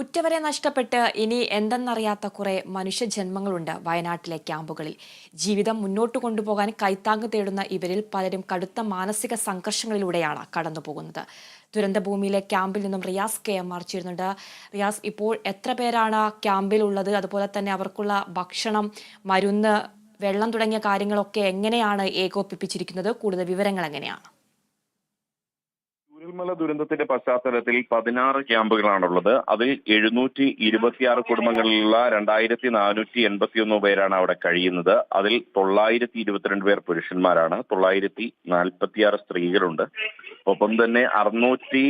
ഉറ്റവരെ നഷ്ടപ്പെട്ട് ഇനി എന്തെന്നറിയാത്ത കുറെ മനുഷ്യജന്മങ്ങളുണ്ട് വയനാട്ടിലെ ക്യാമ്പുകളിൽ. ജീവിതം മുന്നോട്ട് കൊണ്ടുപോകാൻ കൈത്താങ് തേടുന്ന ഇവരിൽ പലരും കടുത്ത മാനസിക സംഘർഷങ്ങളിലൂടെയാണ് കടന്നുപോകുന്നത്. ദുരന്തഭൂമിയിലെ ക്യാമ്പിൽ നിന്നും റിയാസ് കെ എം ആർ ചേരുന്നുണ്ട്. റിയാസ് ഇപ്പോൾ എത്ര പേരാണ് ക്യാമ്പിലുള്ളത്? അതുപോലെ തന്നെ അവർക്കുള്ള ഭക്ഷണം മരുന്ന് വെള്ളം തുടങ്ങിയ കാര്യങ്ങളൊക്കെ എങ്ങനെയാണ് ഏകോപിപ്പിച്ചിരിക്കുന്നത്? കൂടുതൽ വിവരങ്ങൾ എങ്ങനെയാണ്? ചൂരൽമല ദുരന്തത്തിന്റെ പശ്ചാത്തലത്തിൽ പതിനാറ് ക്യാമ്പുകളാണുള്ളത്. അതിൽ എഴുന്നൂറ്റി ഇരുപത്തിയാറ് കുടുംബങ്ങളിലുള്ള രണ്ടായിരത്തി നാനൂറ്റി എൺപത്തിയൊന്ന് പേരാണ് അവിടെ കഴിയുന്നത്. അതിൽ തൊള്ളായിരത്തി ഇരുപത്തിരണ്ട് പേർ പുരുഷന്മാരാണ്. തൊള്ളായിരത്തി നാൽപ്പത്തിയാറ് സ്ത്രീകളുണ്ട്. ഒപ്പം തന്നെ അറുന്നൂറ്റി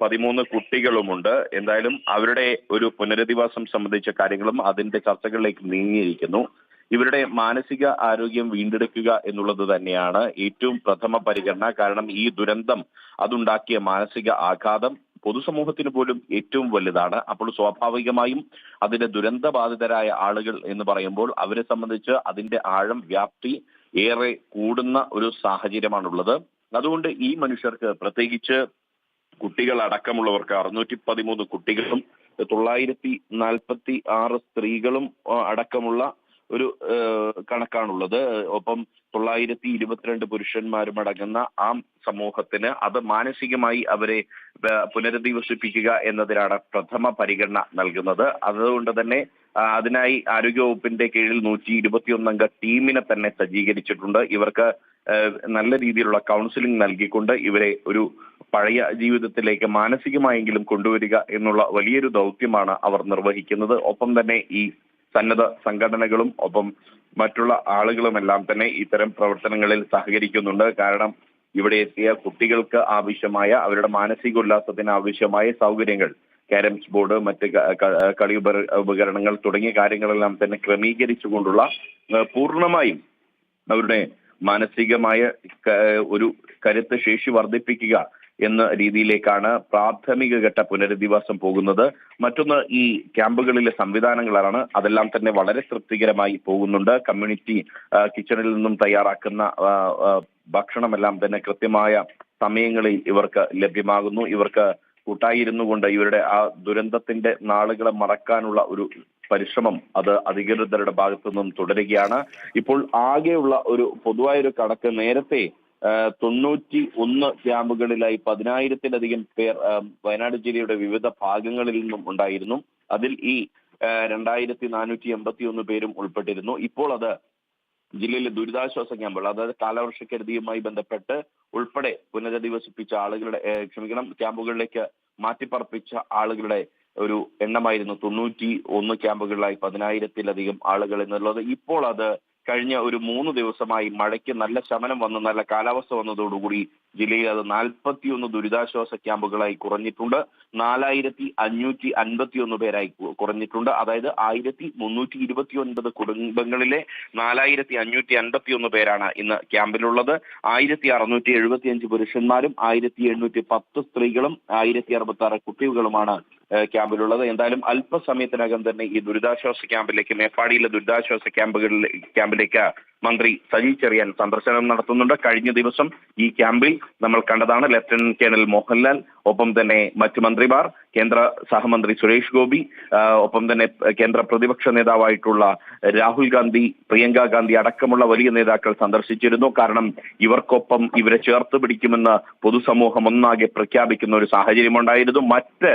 പതിമൂന്ന് കുട്ടികളുമുണ്ട്. എന്തായാലും അവരുടെ ഒരു പുനരധിവാസം സംബന്ധിച്ച കാര്യങ്ങളും അതിന്റെ ചർച്ചകളിലേക്ക് നീങ്ങിയിരിക്കുന്നു. ഇവരുടെ മാനസിക ആരോഗ്യം വീണ്ടെടുക്കുക എന്നുള്ളത് തന്നെയാണ് ഏറ്റവും പ്രഥമ പരിഗണന. കാരണം ഈ ദുരന്തം അതുണ്ടാക്കിയ മാനസിക ആഘാതം പൊതുസമൂഹത്തിന് പോലും ഏറ്റവും വലുതാണ്. അപ്പോൾ സ്വാഭാവികമായും അതിന്റെ ദുരന്തബാധിതരായ ആളുകൾ എന്ന് പറയുമ്പോൾ അവരെ സംബന്ധിച്ച് അതിന്റെ ആഴം വ്യാപ്തി ഏറെ കൂടുന്ന ഒരു സാഹചര്യമാണുള്ളത്. അതുകൊണ്ട് ഈ മനുഷ്യർക്ക് പ്രത്യേകിച്ച് കുട്ടികൾ അടക്കമുള്ളവർക്ക് അറുന്നൂറ്റി പതിമൂന്ന് കുട്ടികളും തൊള്ളായിരത്തി നാൽപ്പത്തി ആറ് സ്ത്രീകളും അടക്കമുള്ള ഒരു കണക്കാണുള്ളത്. ഒപ്പം തൊള്ളായിരത്തി ഇരുപത്തിരണ്ട് പുരുഷന്മാരും അടങ്ങുന്ന ആ സമൂഹത്തിന് അത് മാനസികമായി അവരെ പുനരധിവസിപ്പിക്കുക എന്നതിനാണ് പ്രഥമ പരിഗണന നൽകുന്നത്. അതുകൊണ്ട് തന്നെ അതിനായി ആരോഗ്യവകുപ്പിന്റെ കീഴിൽ നൂറ്റി ഇരുപത്തിയൊന്നംഗ ടീമിനെ തന്നെ സജ്ജീകരിച്ചിട്ടുണ്ട്. ഇവർക്ക് നല്ല രീതിയിലുള്ള കൗൺസിലിംഗ് നൽകിക്കൊണ്ട് ഇവരെ ഒരു പഴയ ജീവിതത്തിലേക്ക് മാനസികമായെങ്കിലും കൊണ്ടുവരിക എന്നുള്ള വലിയൊരു ദൗത്യമാണ് അവർ നിർവഹിക്കുന്നത്. ഒപ്പം തന്നെ ഈ സന്നദ്ധ സംഘടനകളും ഒപ്പം മറ്റുള്ള ആളുകളുമെല്ലാം തന്നെ ഇത്തരം പ്രവർത്തനങ്ങളിൽ സഹകരിക്കുന്നുണ്ട്. കാരണം ഇവിടെ എത്തിയ കുട്ടികൾക്ക് ആവശ്യമായ അവരുടെ മാനസിക ഉല്ലാസത്തിന് ആവശ്യമായ സൗകര്യങ്ങൾ കാരംസ് ബോർഡ് മറ്റ് കളി ഉപക- ഉപകരണങ്ങൾ തുടങ്ങിയ കാര്യങ്ങളെല്ലാം തന്നെ ക്രമീകരിച്ചുകൊണ്ടുള്ള കൊണ്ടുള്ള പൂർണമായും അവരുടെ മാനസികമായ ഒരു കരുത്ത് ശേഷി വർദ്ധിപ്പിക്കുക എന്ന രീതിയിലേക്കാണ് പ്രാഥമിക ഘട്ട പുനരധിവാസം പോകുന്നത്. മറ്റൊന്ന് ഈ ക്യാമ്പുകളിലെ സംവിധാനങ്ങളാണ്. അതെല്ലാം തന്നെ വളരെ തൃപ്തികരമായി പോകുന്നുണ്ട്. കമ്മ്യൂണിറ്റി കിച്ചണിൽ നിന്നും തയ്യാറാക്കുന്ന ഭക്ഷണമെല്ലാം തന്നെ കൃത്യമായ സമയങ്ങളിൽ ഇവർക്ക് ലഭ്യമാകുന്നു. ഇവർക്ക് കൂട്ടായിരുന്നു കൊണ്ട് ഇവരുടെ ആ ദുരന്തത്തിന്റെ നാളുകളെ മറക്കാനുള്ള ഒരു പരിശ്രമം അത് അധികൃതരുടെ ഭാഗത്തു നിന്നും തുടരുകയാണ്. ഇപ്പോൾ ആകെയുള്ള ഒരു പൊതുവായൊരു കണക്ക് നേരത്തെ തൊണ്ണൂറ്റി ഒന്ന് ക്യാമ്പുകളിലായി പതിനായിരത്തിലധികം പേർ വയനാട് ജില്ലയുടെ വിവിധ ഭാഗങ്ങളിൽ നിന്നും ഉണ്ടായിരുന്നു. അതിൽ ഈ രണ്ടായിരത്തി നാനൂറ്റി എൺപത്തി ഒന്ന് പേരും ഉൾപ്പെട്ടിരുന്നു. ഇപ്പോൾ അത് ജില്ലയിലെ ദുരിതാശ്വാസ ക്യാമ്പുകൾ അതായത് കാലവർഷക്കെടുതിയുമായി ബന്ധപ്പെട്ട് ഉൾപ്പെടെ പുനരധിവസിപ്പിച്ച ആളുകളുടെ ക്ഷമിക്കണം ക്യാമ്പുകളിലേക്ക് മാറ്റിപ്പറപ്പിച്ച ആളുകളുടെ ഒരു എണ്ണമായിരുന്നു തൊണ്ണൂറ്റി ഒന്ന് ക്യാമ്പുകളിലായി പതിനായിരത്തിലധികം ആളുകൾ എന്നുള്ളത്. ഇപ്പോൾ അത് കഴിഞ്ഞ ഒരു മൂന്ന് ദിവസമായി മഴയ്ക്ക് നല്ല ശമനം വന്ന് നല്ല കാലാവസ്ഥ വന്നതോടുകൂടി ജില്ലയിൽ അത് നാൽപ്പത്തിയൊന്ന് ദുരിതാശ്വാസ ക്യാമ്പുകളായി കുറഞ്ഞിട്ടുണ്ട്. നാലായിരത്തി അഞ്ഞൂറ്റി അൻപത്തി ഒന്ന് പേരായി കുറഞ്ഞിട്ടുണ്ട്. അതായത് ആയിരത്തി മുന്നൂറ്റി ഇരുപത്തി ഒൻപത് കുടുംബങ്ങളിലെ നാലായിരത്തി അഞ്ഞൂറ്റി അൻപത്തി ഒന്ന് പേരാണ് ഇന്ന് ക്യാമ്പിലുള്ളത്. ആയിരത്തി അറുന്നൂറ്റി എഴുപത്തി അഞ്ച് പുരുഷന്മാരും ആയിരത്തി എണ്ണൂറ്റി പത്ത് സ്ത്രീകളും ആയിരത്തി അറുപത്തി ആറ് കുട്ടികളുമാണ് ക്യാമ്പിലുള്ളത്. എന്തായാലും അല്പസമയത്തിനകം തന്നെ ഈ ദുരിതാശ്വാസ ക്യാമ്പിലേക്ക് മേപ്പാടിയിലെ ദുരിതാശ്വാസ ക്യാമ്പുകളിൽ ക്യാമ്പിലേക്ക് മന്ത്രി സജി ചെറിയാൻ സന്ദർശനം നടത്തുന്നുണ്ട്. കഴിഞ്ഞ ദിവസം ഈ ക്യാമ്പിൽ നമ്മൾ കണ്ടതാണ് ലഫ്റ്റനന്റ് കേണൽ മോഹൻലാൽ ഒപ്പം തന്നെ മറ്റ് മന്ത്രിമാർ കേന്ദ്ര സഹമന്ത്രി സുരേഷ് ഗോപി ഒപ്പം തന്നെ കേന്ദ്ര പ്രതിപക്ഷ നേതാവായിട്ടുള്ള രാഹുൽ ഗാന്ധി പ്രിയങ്ക ഗാന്ധി അടക്കമുള്ള വലിയ നേതാക്കൾ സന്ദർശിച്ചിരുന്നു. കാരണം ഇവർക്കൊപ്പം ഇവരെ ചേർത്ത് പിടിക്കുമെന്ന് പൊതുസമൂഹം ഒന്നാകെ പ്രഖ്യാപിക്കുന്ന ഒരു സാഹചര്യമുണ്ടായിരുന്നു. മറ്റ്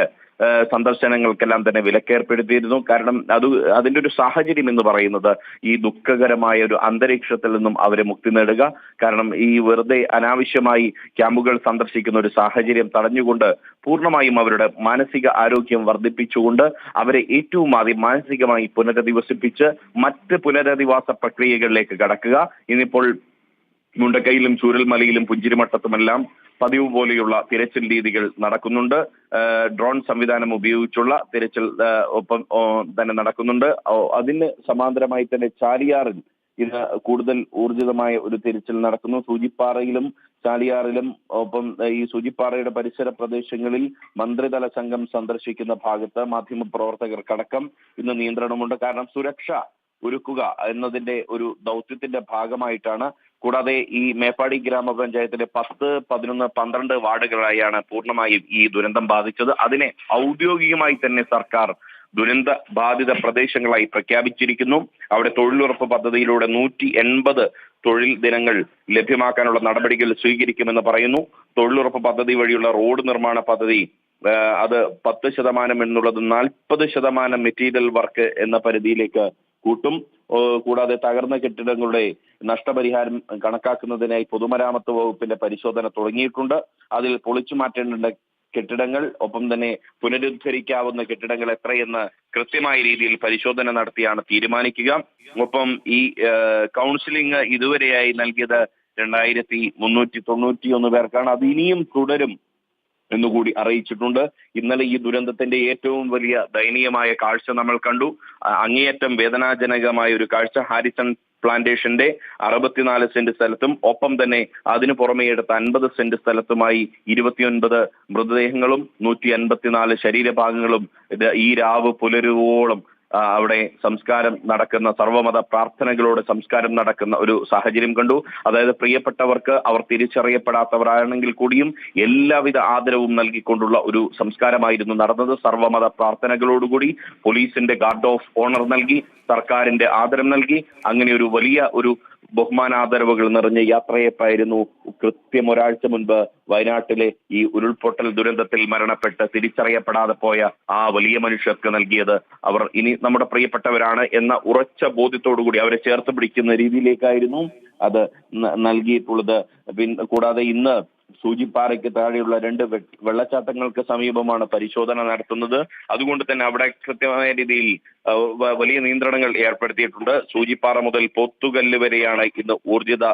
സന്ദർശനങ്ങൾക്കെല്ലാം തന്നെ വിലക്കേർപ്പെടുത്തിയിരുന്നു. കാരണം അത് അതിന്റെ ഒരു സാഹചര്യം എന്ന് പറയുന്നത് ഈ ദുഃഖകരമായ ഒരു അന്തരീക്ഷത്തിൽ നിന്നും അവരെ മുക്തി നേടുക. കാരണം ഈ വെറുതെ അനാവശ്യമായി ക്യാമ്പുകൾ സന്ദർശിക്കുന്ന ഒരു സാഹചര്യം തടഞ്ഞുകൊണ്ട് പൂർണമായും അവരുടെ മാനസിക ആരോഗ്യം വർദ്ധിപ്പിച്ചുകൊണ്ട് അവരെ ഏറ്റവും ആദ്യം മാനസികമായി പുനരധിവസിപ്പിച്ച് മറ്റ് പുനരധിവാസ പ്രക്രിയകളിലേക്ക് കടക്കുക. ഇന്നിപ്പോൾ മുണ്ടക്കയിലും ചൂരൽമലയിലും പുഞ്ചിരിമട്ടത്തുമെല്ലാം പതിവ് പോലെയുള്ള തിരച്ചിൽ രീതികൾ നടക്കുന്നുണ്ട്. ഡ്രോൺ സംവിധാനം ഉപയോഗിച്ചുള്ള തിരച്ചിൽ ഒപ്പം തന്നെ നടക്കുന്നുണ്ട്. അതിന് സമാന്തരമായി തന്നെ ചാലിയാറിൽ ഇത് കൂടുതൽ ഊർജിതമായ ഒരു തിരച്ചിൽ നടക്കുന്നു. സൂചിപ്പാറയിലും ചാലിയാറിലും ഒപ്പം ഈ സൂചിപ്പാറയുടെ പരിസര പ്രദേശങ്ങളിൽ മന്ത്രിതല സംഘം സന്ദർശിക്കുന്ന ഭാഗത്ത് മാധ്യമപ്രവർത്തകർക്കടക്കം ഇന്ന് നിയന്ത്രണമുണ്ട്. കാരണം സുരക്ഷ ഒരുക്കുക എന്നതിന്റെ ഒരു ദൗത്യത്തിന്റെ ഭാഗമായിട്ടാണ് കൂടാതെ ഈ മേപ്പാടി ഗ്രാമപഞ്ചായത്തിലെ പത്ത് പതിനൊന്ന് പന്ത്രണ്ട് വാർഡുകളായാണ് പൂർണമായും ഈ ദുരന്തം ബാധിച്ചത്. അതിനെ ഔദ്യോഗികമായി തന്നെ സർക്കാർ ദുരന്ത ബാധിത പ്രദേശങ്ങളായി പ്രഖ്യാപിച്ചിരിക്കുന്നു. അവിടെ തൊഴിലുറപ്പ് പദ്ധതിയിലൂടെ നൂറ്റി എൺപത് തൊഴിൽ ദിനങ്ങൾ ലഭ്യമാക്കാനുള്ള നടപടികൾ സ്വീകരിക്കുമെന്ന് പറയുന്നു. തൊഴിലുറപ്പ് പദ്ധതി വഴിയുള്ള റോഡ് നിർമ്മാണ പദ്ധതി അത് പത്ത് ശതമാനം എന്നുള്ളത് നാൽപ്പത് ശതമാനം മെറ്റീരിയൽ വർക്ക് എന്ന പരിധിയിലേക്ക് കൂട്ടും. കൂടാതെ തകർന്ന കെട്ടിടങ്ങളുടെ നഷ്ടപരിഹാരം കണക്കാക്കുന്നതിനായി പൊതുമരാമത്ത് വകുപ്പിന്റെ പരിശോധന തുടങ്ങിയിട്ടുണ്ട്. അതിൽ പൊളിച്ചു മാറ്റേണ്ട കെട്ടിടങ്ങൾ ഒപ്പം തന്നെ പുനരുദ്ധരിക്കാവുന്ന കെട്ടിടങ്ങൾ എത്രയെന്ന് കൃത്യമായ രീതിയിൽ പരിശോധന നടത്തിയാണ് തീരുമാനിക്കുക. ഒപ്പം ഈ കൗൺസിലിംഗ് ഇതുവരെയായി നൽകിയത് രണ്ടായിരത്തി മുന്നൂറ്റി തൊണ്ണൂറ്റി ഒന്ന് പേർക്കാണ്. അത് ഇനിയും തുടരും. എന്നുകൂടി അറിയിച്ചിട്ടുണ്ട്. ഇന്നലെ ഈ ദുരന്തത്തിന്റെ ഏറ്റവും വലിയ ദയനീയമായ കാഴ്ച നമ്മൾ കണ്ടു. അങ്ങേയറ്റം വേദനാജനകമായ ഒരു കാഴ്ച. ഹാരിസൺ പ്ലാന്റേഷന്റെ അറുപത്തിനാല് സെന്റ് സ്ഥലത്തും ഒപ്പം തന്നെ അതിനു പുറമെ എടുത്ത അൻപത് സെന്റ് സ്ഥലത്തുമായി ഇരുപത്തിയൊൻപത് മൃതദേഹങ്ങളും നൂറ്റി അൻപത്തിനാല് ശരീരഭാഗങ്ങളും ഈ രാവ് പുലരുവോളം അവിടെ സംസ്കാരം നടക്കുന്ന സർവമത പ്രാർത്ഥനകളോട് സംസ്കാരം നടക്കുന്ന ഒരു സാഹചര്യം കണ്ടു. അതായത് പ്രിയപ്പെട്ടവർക്ക് അവർ തിരിച്ചറിയപ്പെടാത്തവരാണെങ്കിൽ കൂടിയും എല്ലാവിധ ആദരവും നൽകിക്കൊണ്ടുള്ള ഒരു സംസ്കാരമായിരുന്നു നടന്നത്. സർവമത പ്രാർത്ഥനകളോടുകൂടി പോലീസിന്റെ ഗാർഡ് ഓഫ് ഓണർ നൽകി സർക്കാരിന്റെ ആദരം നൽകി. അങ്ങനെ ഒരു വലിയ ഒരു ബഹുമാനാദരവുകൾ നിറഞ്ഞ യാത്രയപ്പായിരുന്നു കൃത്യം ഒരാഴ്ച മുൻപ് വയനാട്ടിലെ ഈ ഉരുൾപൊട്ടൽ ദുരന്തത്തിൽ മരണപ്പെട്ട് തിരിച്ചറിയപ്പെടാതെ പോയ ആ വലിയ മനുഷ്യർക്ക് നൽകിയത്. അവർ ഇനി നമ്മുടെ പ്രിയപ്പെട്ടവരാണ് എന്ന ഉറച്ച ബോധ്യത്തോടുകൂടി അവരെ ചേർത്ത് പിടിക്കുന്ന രീതിയിലേക്കായിരുന്നു അത് നൽകിയിട്ടുള്ളത്. പിന്നെ കൂടാതെ ഇന്ന് സൂചിപ്പാറയ്ക്ക് താഴെയുള്ള രണ്ട് വെള്ളച്ചാട്ടങ്ങൾക്ക് സമീപമാണ് പരിശോധന നടത്തുന്നത്. അതുകൊണ്ട് തന്നെ അവിടെ കൃത്യമായ രീതിയിൽ വലിയ നിയന്ത്രണങ്ങൾ ഏർപ്പെടുത്തിയിട്ടുണ്ട്. സൂചിപ്പാറ മുതൽ പോത്തുകല്ല് വരെയാണ് ഇന്ന് ഊർജിത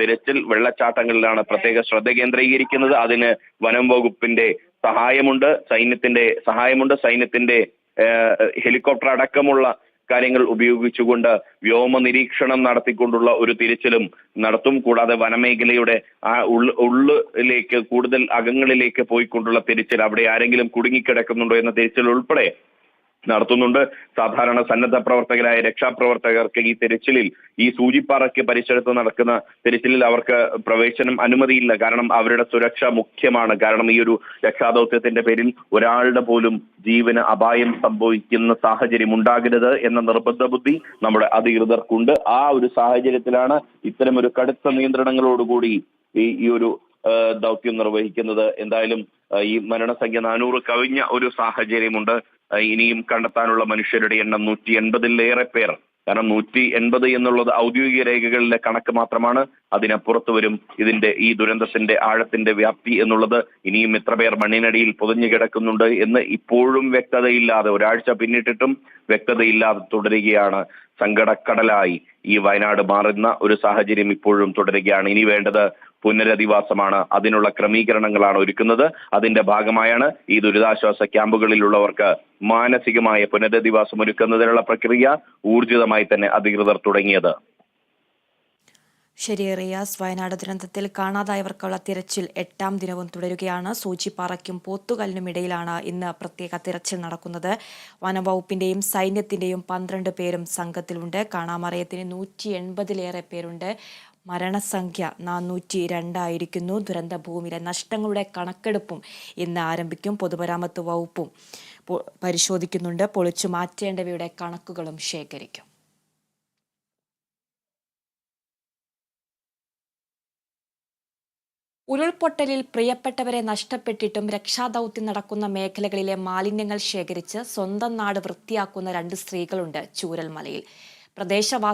തിരച്ചിൽ. വെള്ളച്ചാട്ടങ്ങളിലാണ് പ്രത്യേക ശ്രദ്ധ കേന്ദ്രീകരിക്കുന്നത്. അതിന് വനം വകുപ്പിന്റെ സഹായമുണ്ട്. സൈന്യത്തിന്റെ സഹായമുണ്ട്. സൈന്യത്തിന്റെ ഹെലികോപ്റ്റർ അടക്കമുള്ള കാര്യങ്ങൾ ഉപയോഗിച്ചുകൊണ്ട് വ്യോമ നിരീക്ഷണം നടത്തിക്കൊണ്ടുള്ള ഒരു തിരച്ചിലും നടത്തും. കൂടാതെ വനമേഖലയുടെ ആ ഉള്ളിലേക്ക് കൂടുതൽ അകങ്ങളിലേക്ക് പോയിക്കൊണ്ടുള്ള തിരച്ചിൽ അവിടെ ആരെങ്കിലും കുടുങ്ങിക്കിടക്കുന്നുണ്ടോ എന്ന തിരച്ചിൽ ഉൾപ്പെടെ നടത്തുന്നുണ്ട്. സാധാരണ സന്നദ്ധ പ്രവർത്തകരായ രക്ഷാപ്രവർത്തകർക്ക് ഈ തിരച്ചിലിൽ ഈ സൂചിപ്പാറയ്ക്ക് പരിസരത്ത് നടക്കുന്ന തിരച്ചിലിൽ അവർക്ക് പ്രവേശനം അനുമതിയില്ല. കാരണം അവരുടെ സുരക്ഷ മുഖ്യമാണ്. കാരണം ഈ ഒരു രക്ഷാദൗത്യത്തിന്റെ പേരിൽ ഒരാളുടെ പോലും ജീവന് അപായം സംഭവിക്കുന്ന സാഹചര്യം ഉണ്ടാകരുത് എന്ന നിർബന്ധ ബുദ്ധി നമ്മുടെ അധികൃതർക്കുണ്ട്. ആ ഒരു സാഹചര്യത്തിലാണ് ഇത്തരം ഒരു കടുത്ത നിയന്ത്രണങ്ങളോടുകൂടി ഈ ഈ ഒരു ദൗത്യം നിർവഹിക്കുന്നത്. എന്തായാലും ഈ മരണസംഖ്യ നാനൂറ് കവിഞ്ഞ ഒരു സാഹചര്യമുണ്ട്. ഇനിയും കണ്ടെത്താനുള്ള മനുഷ്യരുടെ എണ്ണം നൂറ്റി എൺപതിലേറെ പേർ. കാരണം നൂറ്റി എൺപത് എന്നുള്ളത് ഔദ്യോഗിക രേഖകളിലെ കണക്ക് മാത്രമാണ്. അതിനപ്പുറത്ത് വരും ഇതിന്റെ ഈ ദുരന്തത്തിന്റെ ആഴത്തിന്റെ വ്യാപ്തി എന്നുള്ളത്. ഇനിയും എത്ര പേർ മണ്ണിനടിയിൽ പൊതിഞ്ഞു കിടക്കുന്നുണ്ട് എന്ന് ഇപ്പോഴും വ്യക്തതയില്ലാതെ ഒരാഴ്ച പിന്നിട്ടിട്ടും വ്യക്തതയില്ലാതെ തുടരുകയാണ്. സങ്കടക്കടലായി ഈ വയനാട് മാറുന്ന ഒരു സാഹചര്യം ഇപ്പോഴും തുടരുകയാണ്. ഇനി വേണ്ടത് പുനരധിവാസമാണ് അതിനുള്ള ക്രമീകരണങ്ങളാണ് ഒരുക്കുന്നത്. അതിന്റെ ഭാഗമായാണ് ഈ ദുരിതാശ്വാസ ക്യാമ്പുകളിലുള്ളവർക്ക് മാനസികമായ പുനരധിവാസം ഒരുക്കുന്നതിനുള്ള പ്രക്രിയ ഊർജിതമായി തന്നെ അധികൃതർ തുടങ്ങിയത്. ശരി റിയാസ്. വയനാട് ദുരന്തത്തിൽ കാണാതായവർക്കുള്ള തിരച്ചിൽ എട്ടാം ദിനവും തുടരുകയാണ്. സൂചിപ്പാറയ്ക്കും പോത്തുകല്ലിനും ഇടയിലാണ് ഇന്ന് പ്രത്യേക തിരച്ചിൽ നടക്കുന്നത്. വനംവകുപ്പിന്റെയും സൈന്യത്തിന്റെയും പന്ത്രണ്ട് പേരും സംഘത്തിലുണ്ട്. കാണാമറയത്തിന് നൂറ്റി എൺപതിലേറെ പേരുണ്ട്. മരണസംഖ്യ നാനൂറ്റി രണ്ടായിരിക്കുന്നു ദുരന്തഭൂമിയിലെ നഷ്ടങ്ങളുടെ കണക്കെടുപ്പും ഇന്ന് ആരംഭിക്കും. പൊതുമരാമത്ത് വകുപ്പും പരിശോധിക്കുന്നുണ്ട്. പൊളിച്ചു മാറ്റേണ്ടവയുടെ കണക്കുകളും ശേഖരിക്കും. ഉരുൾപൊട്ടലിൽ പ്രിയപ്പെട്ടവരെ നഷ്ടപ്പെട്ടിട്ടും രക്ഷാദൗത്യം നടക്കുന്ന മേഖലകളിലെ മാലിന്യങ്ങൾ ശേഖരിച്ച് സ്വന്തം നാട് വൃത്തിയാക്കുന്ന രണ്ട് സ്ത്രീകളുണ്ട് ചൂരൽമലയിൽ. പ്രദേശവാസി